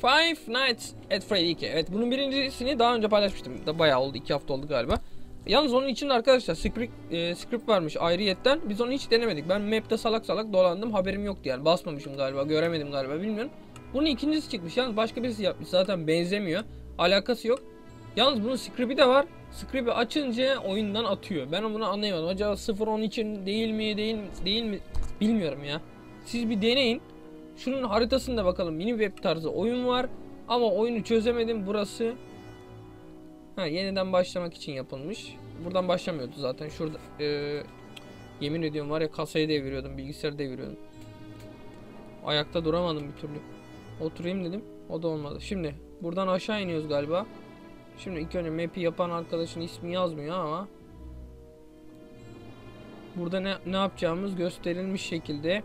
Five Nights at Freddy 2. Evet bunun birincisini daha önce paylaşmıştım. Da bayağı oldu. 2 hafta oldu galiba. Yalnız onun için arkadaşlar script, e, script varmış ayrıyetten. Biz onu hiç denemedik. Ben map'te salak salak dolandım. Haberim yoktu yani. Basmamışım galiba. Göremedim galiba. Bilmiyorum. Bunun ikincisi çıkmış. Yalnız başka birisi yapmış. Zaten benzemiyor. Alakası yok. Yalnız bunun script'i de var. Script'i açınca oyundan atıyor. Ben bunu anlayamadım. Acaba 0-10 için değil mi değil mi değil mi bilmiyorum ya. Siz bir deneyin. Şunun haritasında bakalım mini web tarzı oyun var. Ama oyunu çözemedim. Burası ha, yeniden başlamak için yapılmış. Buradan başlamıyordu zaten. Şurada e, yemin ediyorum var ya kasayı deviriyordum. Bilgisayarı deviriyordum. Ayakta duramadım bir türlü. Oturayım dedim. O da olmadı. Şimdi buradan aşağı iniyoruz galiba. Şimdi ilk önce map'i yapan arkadaşın ismi yazmıyor ama burada ne, ne yapacağımız gösterilmiş şekilde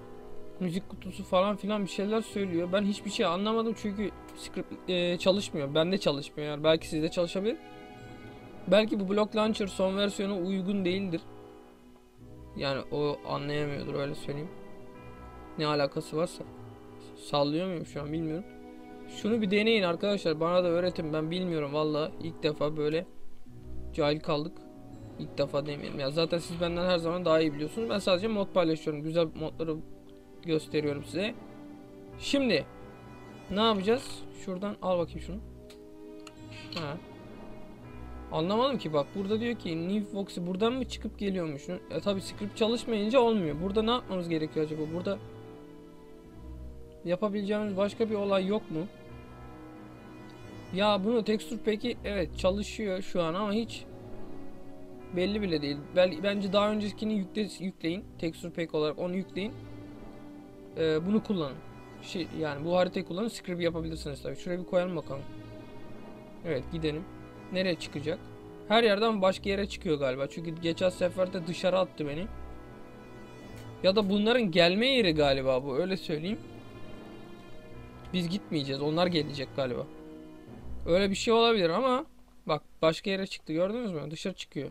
müzik kutusu falan filan bir şeyler söylüyor. Ben hiçbir şey anlamadım çünkü script e, çalışmıyor. Bende çalışmıyor yani. Belki sizde çalışabilir. Belki bu Block Launcher son versiyonu uygun değildir. Yani o anlayamıyordur öyle söyleyeyim. Ne alakası varsa. Sallıyor muyum şu an bilmiyorum. Şunu bir deneyin arkadaşlar. Bana da öğretin. Ben bilmiyorum valla. ilk defa böyle cahil kaldık. İlk defa demeyelim. Ya zaten siz benden her zaman daha iyi biliyorsunuz. Ben sadece mod paylaşıyorum. Güzel modları gösteriyorum size. Şimdi ne yapacağız? Şuradan al bakayım şunu. Ha. Anlamadım ki bak burada diyor ki New Foxy buradan mı çıkıp geliyormuş? E tabi script çalışmayınca olmuyor. Burada ne yapmamız gerekiyor acaba? Burada yapabileceğimiz başka bir olay yok mu? Ya bunu tekstür peki evet çalışıyor şu an ama hiç belli bile değil. Bence daha öncekini yükle, yükleyin. Tekstür pack olarak onu yükleyin. Ee, bunu kullanın. Şey, yani bu haritayı kullanın. Script yapabilirsiniz tabii. Şuraya bir koyalım bakalım. Evet gidelim. Nereye çıkacak? Her yerden başka yere çıkıyor galiba. Çünkü geçen sefer de dışarı attı beni. Ya da bunların gelme yeri galiba bu. Öyle söyleyeyim. Biz gitmeyeceğiz. Onlar gelecek galiba. Öyle bir şey olabilir ama bak başka yere çıktı. Gördünüz mü? Dışarı çıkıyor.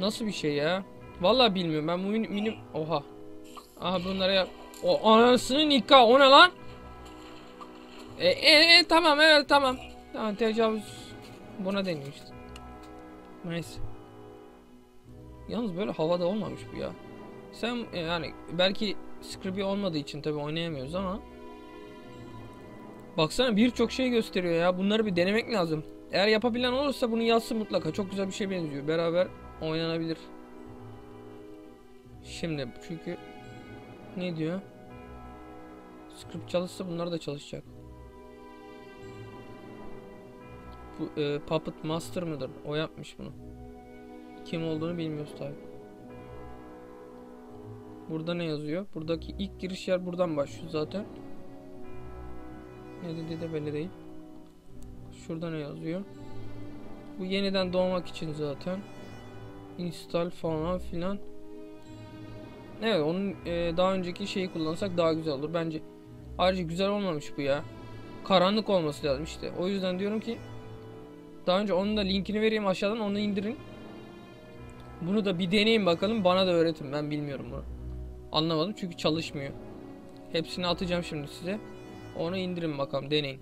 Nasıl bir şey ya? Vallahi bilmiyorum. Ben bu minim... minim... Oha. Aha bunlara yap. O anasının nikah. O ne lan? E, e, e tamam evet tamam. Tamam tecavüz. Buna deniyor işte. Neyse. Yalnız böyle havada olmamış bu ya. Sen e, yani belki script'i olmadığı için tabi oynayamıyoruz ama Baksana birçok şey gösteriyor ya. Bunları bir denemek lazım. Eğer yapabilen olursa bunu yazsın mutlaka. Çok güzel bir şey benziyor. Beraber oynanabilir. Şimdi çünkü ne diyor? Script çalışsa bunlar da çalışacak. Bu e, Puppet Master mıdır? O yapmış bunu. Kim olduğunu bilmiyoruz tabi. Burada ne yazıyor? Buradaki ilk giriş yer buradan başlıyor zaten. Ne dediği de belli değil. Şurada ne yazıyor? Bu yeniden doğmak için zaten. Install falan filan. Evet onun e, daha önceki şeyi kullansak daha güzel olur bence. Ayrıca güzel olmamış bu ya. Karanlık olması lazım işte. O yüzden diyorum ki daha önce onun da linkini vereyim aşağıdan onu indirin. Bunu da bir deneyin bakalım bana da öğretin ben bilmiyorum bunu. Anlamadım çünkü çalışmıyor. Hepsini atacağım şimdi size. Onu indirin bakalım deneyin.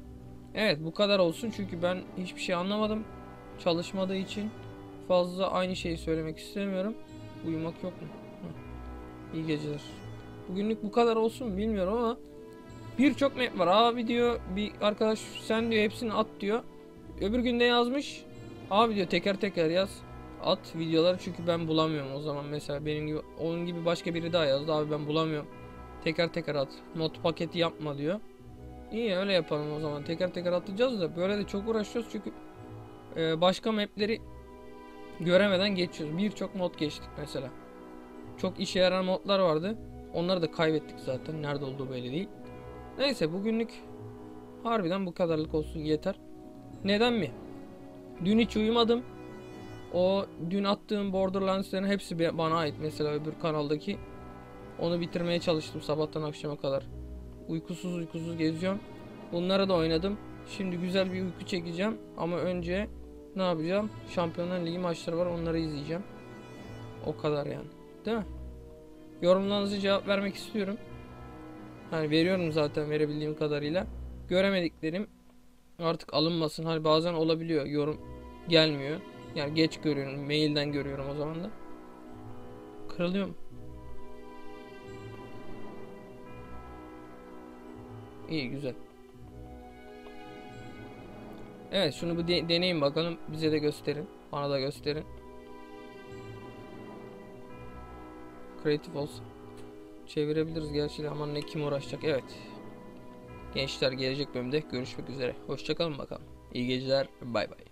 Evet bu kadar olsun çünkü ben hiçbir şey anlamadım. Çalışmadığı için fazla aynı şeyi söylemek istemiyorum. Uyumak yok mu? İyi geceler. Bugünlük bu kadar olsun bilmiyorum ama birçok map var. Abi diyor bir arkadaş sen diyor hepsini at diyor. Öbür günde yazmış. Abi diyor teker teker yaz. At videoları çünkü ben bulamıyorum o zaman mesela benim gibi onun gibi başka biri daha yazdı abi ben bulamıyorum. Teker teker at. Not paketi yapma diyor. İyi öyle yapalım o zaman. Teker teker atacağız da böyle de çok uğraşıyoruz çünkü e, başka mapleri göremeden geçiyoruz. Birçok mod geçtik mesela. Çok işe yarar modlar vardı. Onları da kaybettik zaten. Nerede olduğu belli değil. Neyse bugünlük harbiden bu kadarlık olsun yeter. Neden mi? Dün hiç uyumadım. O dün attığım Borderlands'lerin hepsi bana ait. Mesela öbür kanaldaki. Onu bitirmeye çalıştım sabahtan akşama kadar. Uykusuz uykusuz geziyorum. Bunlara da oynadım. Şimdi güzel bir uyku çekeceğim. Ama önce ne yapacağım? Şampiyonlar Ligi maçları var onları izleyeceğim. O kadar yani. Değil mi? Yorumlarınızı cevap vermek istiyorum. Hani veriyorum zaten verebildiğim kadarıyla. Göremediklerim artık alınmasın. Hani bazen olabiliyor. Yorum gelmiyor. Yani geç görüyorum. Mailden görüyorum o zaman da. Kırılıyorum. İyi güzel. Evet şunu bir de- deneyin bakalım. Bize de gösterin. Bana da gösterin. Kreatif olsun. Çevirebiliriz gerçi ama ne kim uğraşacak. Evet. Gençler gelecek bölümde görüşmek üzere. Hoşçakalın bakalım. İyi geceler. Bay bay.